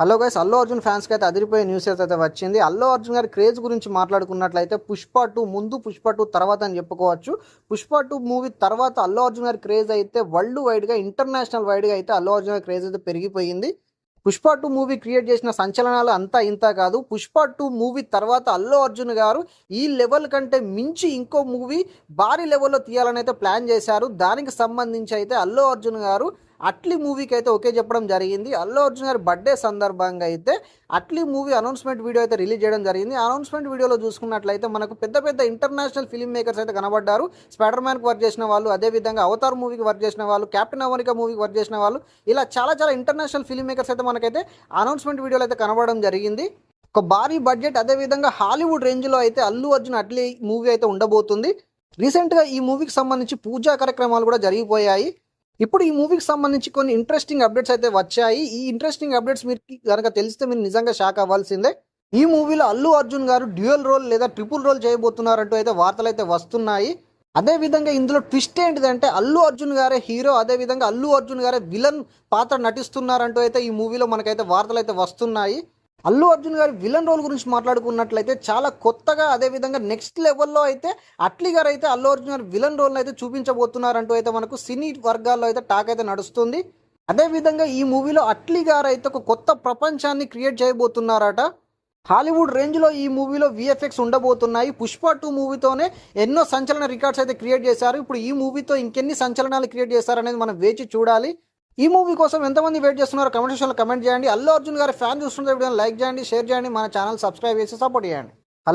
Hello guys Allu Arjun ఫ్యాన్స్కి అయితే అదిరిపోయే న్యూస్ అయితే వచ్చింది. అల్లు అర్జున్ గారి క్రేజ్ గురించి మాట్లాడుకున్నట్లయితే పుష్ప టూ ముందు పుష్ప టూ తర్వాత అని చెప్పుకోవచ్చు. పుష్ప టూ మూవీ తర్వాత అల్లు అర్జున్ గారి క్రేజ్ అయితే వరల్డ్ వైడ్గా ఇంటర్నేషనల్ వైడ్గా అయితే అల్లు అర్జున్ గారి క్రేజ్ అయితే పెరిగిపోయింది. పుష్ప టూ మూవీ క్రియేట్ చేసిన సంచలనాలు అంతా ఇంత కాదు. పుష్ప టూ మూవీ తర్వాత అల్లు అర్జున్ గారు ఈ లెవెల్ కంటే మించి ఇంకో మూవీ భారీ లెవెల్లో తీయాలని అయితే ప్లాన్ చేశారు. దానికి సంబంధించి అయితే అల్లు అర్జున్ గారు అట్లీ మూవీకి అయితే ఓకే చెప్పడం జరిగింది. అల్లు అర్జున్ గారి బర్త్డే సందర్భంగా అయితే అట్లీ మూవీ అనౌన్స్మెంట్ వీడియో అయితే రిలీజ్ చేయడం జరిగింది. అనౌన్స్మెంట్ వీడియోలో చూసుకున్నట్లయితే మనకు పెద్ద పెద్ద ఇంటర్నేషనల్ ఫిల్మ్ మేకర్స్ అయితే కనబడ్డారు. స్పైడర్ మ్యాన్కి వర్క్ చేసిన వాళ్ళు అదేవిధంగా అవతార్ మూవీకి వర్క్ చేసిన వాళ్ళు క్యాప్టెన్ అమెరికా మూవీకి వర్క్ చేసిన వాళ్ళు ఇలా చాలా చాలా ఇంటర్నేషనల్ ఫిల్మ్ మేకర్స్ అయితే మనకైతే అనౌన్స్మెంట్ వీడియోలో అయితే కనబడడం జరిగింది. ఒక భారీ బడ్జెట్ అదేవిధంగా హాలీవుడ్ రేంజ్లో అయితే అల్లు అర్జున్ అట్లీ మూవీ అయితే ఉండబోతుంది. రీసెంట్గా ఈ మూవీకి సంబంధించి పూజా కార్యక్రమాలు కూడా జరిగిపోయాయి. ఇప్పుడు ఈ మూవీకి సంబంధించి కొన్ని ఇంట్రెస్టింగ్ అప్డేట్స్ అయితే వచ్చాయి. ఈ ఇంట్రెస్టింగ్ అప్డేట్స్ మీరు కనుక తెలిస్తే మీరు నిజంగా షాక్ అవ్వాల్సిందే. ఈ మూవీలో అల్లు అర్జున్ గారు డ్యూయల్ రోల్ లేదా ట్రిపుల్ రోల్ చేయబోతున్నారంటూ అయితే వార్తలు అయితే వస్తున్నాయి. అదే విధంగా ఇందులో ట్విస్ట్ ఏంటిదంటే అల్లు అర్జున్ గారే హీరో అదే విధంగా అల్లు అర్జున్ గారే విలన్ పాత్ర నటిస్తున్నారంటూ అయితే ఈ మూవీలో మనకైతే వార్తలు అయితే వస్తున్నాయి. అల్లు అర్జున్ గారి విలన్ రోల్ గురించి మాట్లాడుకున్నట్లయితే చాలా కొత్తగా అదే విధంగా నెక్స్ట్ లెవెల్లో అయితే అట్లీ గారు అయితే అల్లు అర్జున్ గారి విలన్ రోల్ అయితే చూపించబోతున్నారంటూ అయితే మనకు సినీ వర్గాల్లో అయితే టాక్ అయితే నడుస్తుంది. అదేవిధంగా ఈ మూవీలో అట్లీ గారు అయితే ఒక కొత్త ప్రపంచాన్ని క్రియేట్ చేయబోతున్నారట. హాలీవుడ్ రేంజ్లో ఈ మూవీలో విఎఫ్ఎక్స్ ఉండబోతున్నాయి. పుష్ప టూ మూవీతోనే ఎన్నో సంచలన రికార్డ్స్ అయితే క్రియేట్ చేశారు. ఇప్పుడు ఈ మూవీతో ఇంకెన్ని సంచలనాలు క్రియేట్ చేశారనేది మనం వేచి చూడాలి. ఈ మూవీ కోసం ఎంతమంది వెయిట్ చేస్తున్నారో కమెంట్ సెక్షన్లో కమెంట్ చేయండి. అల్లు అర్జున్ గారి ఫ్యాన్ చూస్తుంటే వీడియోని లైక్ చేయండి షేర్ చేయండి. మన ఛానల్ సబ్స్క్రైబ్ చేసి సపోర్ట్ చేయండి.